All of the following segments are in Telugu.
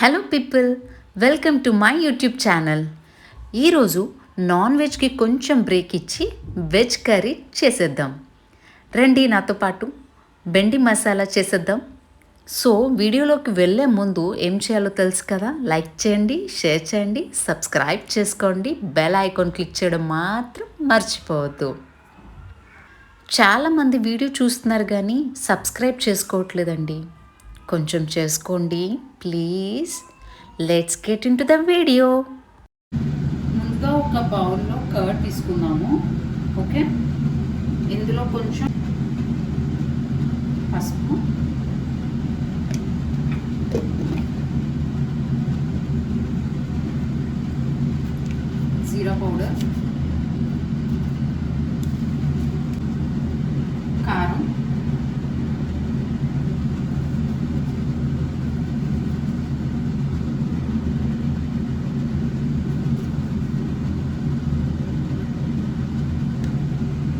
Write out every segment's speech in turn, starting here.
Hello people welcome to my YouTube channel ఈరోజు నాన్ వెజ్కి కొంచెం బ్రేక్ ఇచ్చి వెజ్ కర్రీ చేసేద్దాం. రండి నాతో పాటు బెండి మసాలా చేసేద్దాం. సో వీడియోలోకి వెళ్ళే ముందు ఏం చేయాలో తెలుసు కదా? లైక్ చేయండి షేర్ చేయండి సబ్స్క్రైబ్ చేసుకోండి బెల్ ఐకాన్ క్లిక్ చేయడం మాత్రం మర్చిపోవద్దు. చాలామంది వీడియో చూస్తున్నారు కానీ సబ్స్క్రైబ్ చేసుకోవట్లేదండి. కొంచెం చేసుకోండి. Please let's get into the video ముందుగా ఒక బౌల్లో కర్డ్ తీసుకుందాము. ఓకే ఇందులో కొంచెం పసుపు.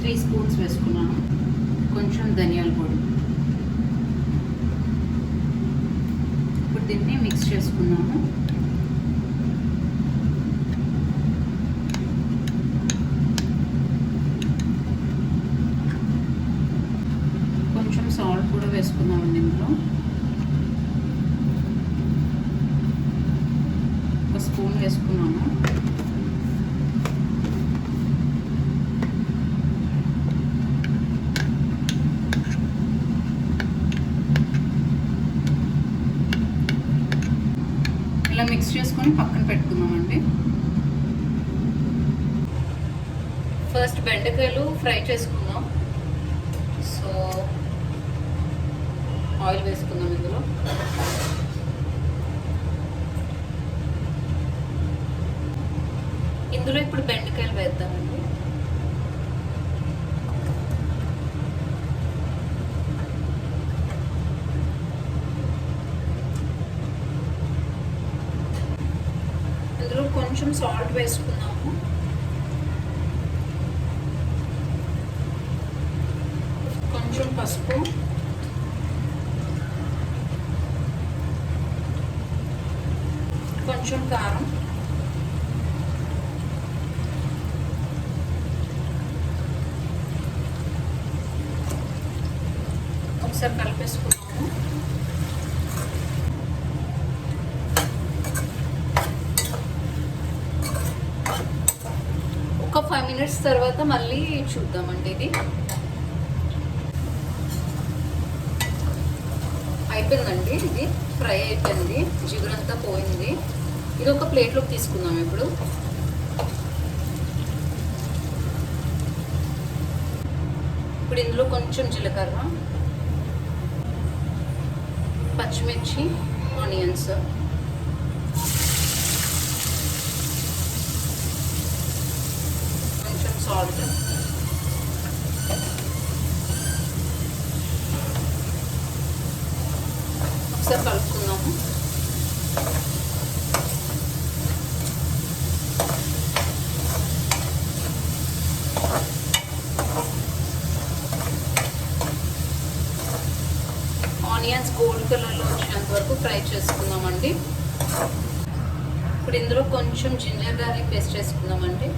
త్రీ స్పూన్స్ వేసుకున్నాను. కొంచెం ధనియాల పొడి. ఇప్పుడు దీన్ని మిక్స్ చేసుకున్నాము కొంచెం సాల్ట్ కూడా వేసుకున్నామండి ఇందులో. ఒక స్పూన్ వేసుకున్నాము ఇలా మిక్స్ చేసుకొని పక్కన పెట్టుకుందామండి. ఫస్ట్ బెండకాయలు ఫ్రై చేసుకుందాం. సో ఆయిల్ వేసుకుందాం ఇందులో. ఇందులో ఇప్పుడు బెండకాయలు వేద్దామండి ఇందులో కొంచెం సాల్ట్ వేసుకున్నాము కొంచెం పసుపు. కొంచెం కారం. ఒకసారి కలిపేసుకుంటాం ఒక ఫైవ్ మినిట్స్ తర్వాత మళ్ళీ చూద్దామండి ఇది. అయిపోయిందండి ఇది. ఫ్రై అయిపోయింది. జిగురంతా పోయింది. ఇది ఒక ప్లేట్లోకి తీసుకుందాం ఇప్పుడు. ఇప్పుడు ఇందులో కొంచెం జీలకర్ర పచ్చిమిర్చి ఆనియన్స్ కొంచెం సాల్ట్ ఒకసారి కలుపుకుందాము. ఆనియన్స్ గోల్డ్ కలర్లో వచ్చేంత వరకు ఫ్రై చేసుకుందామండి. ఇప్పుడు ఇందులో కొంచెం జింజర్ గార్లిక్ పేస్ట్ చేసుకుందామండి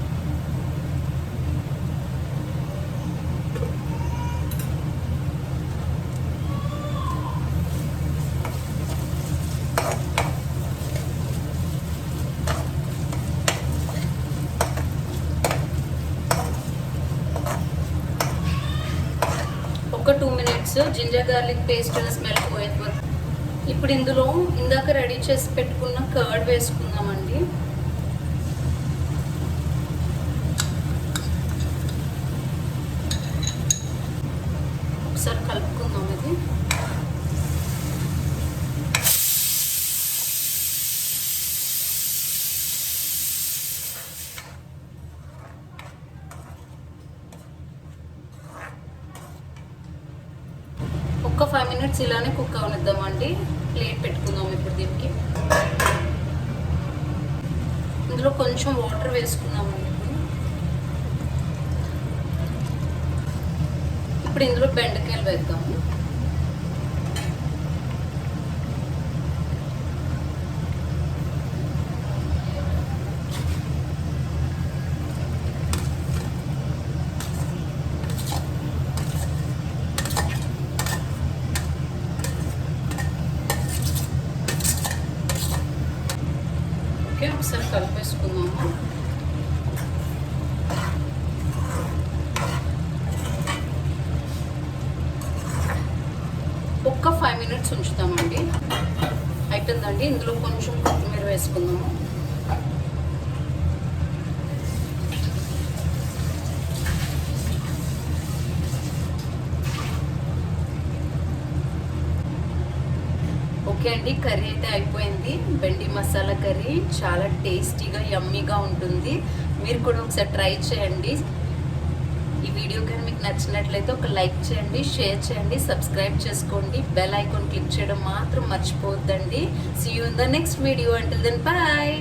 ఒక so ginger garlic paste smell పోయేది ఇప్పుడు ఇందులో ఇందాక రెడీ చేసి పెట్టుకున్న కర్డ్ వేసుకుందామండి. ఒకసారి కలుపుకుందాం ఇది. ఒక ఫైవ్ మినిట్స్ ఇలానే కుక్ అవనిద్దామండి. ప్లేట్ పెట్టుకుందాం ఇప్పుడు దీనికి. ఇందులో కొంచెం వాటర్ వేసుకుందామండి ఇప్పుడు ఇందులో బెండకాయలు వేద్దాము. ఓకే ఒకసారి కలిపేసుకుందాము. ఒక్క ఫైవ్ మినిట్స్ ఉంచుతామండి. అయిపోయిందండి ఇందులో కొంచెం కొత్తిమీర వేసుకుందాము. ఓకే అండి కర్రీ అయితే అయిపోయింది. బెండి మసాలా కర్రీ చాలా టేస్టీగా యమ్మీగా ఉంటుంది. మీరు కూడా ఒకసారి ట్రై చేయండి. ఈ వీడియో కానీ మీకు నచ్చినట్లయితే ఒక లైక్ చేయండి షేర్ చేయండి సబ్స్క్రైబ్ చేసుకోండి. బెల్ ఐకాన్ క్లిక్ చేయడం మాత్రం మర్చిపోవద్దండి. See you in the next video until then bye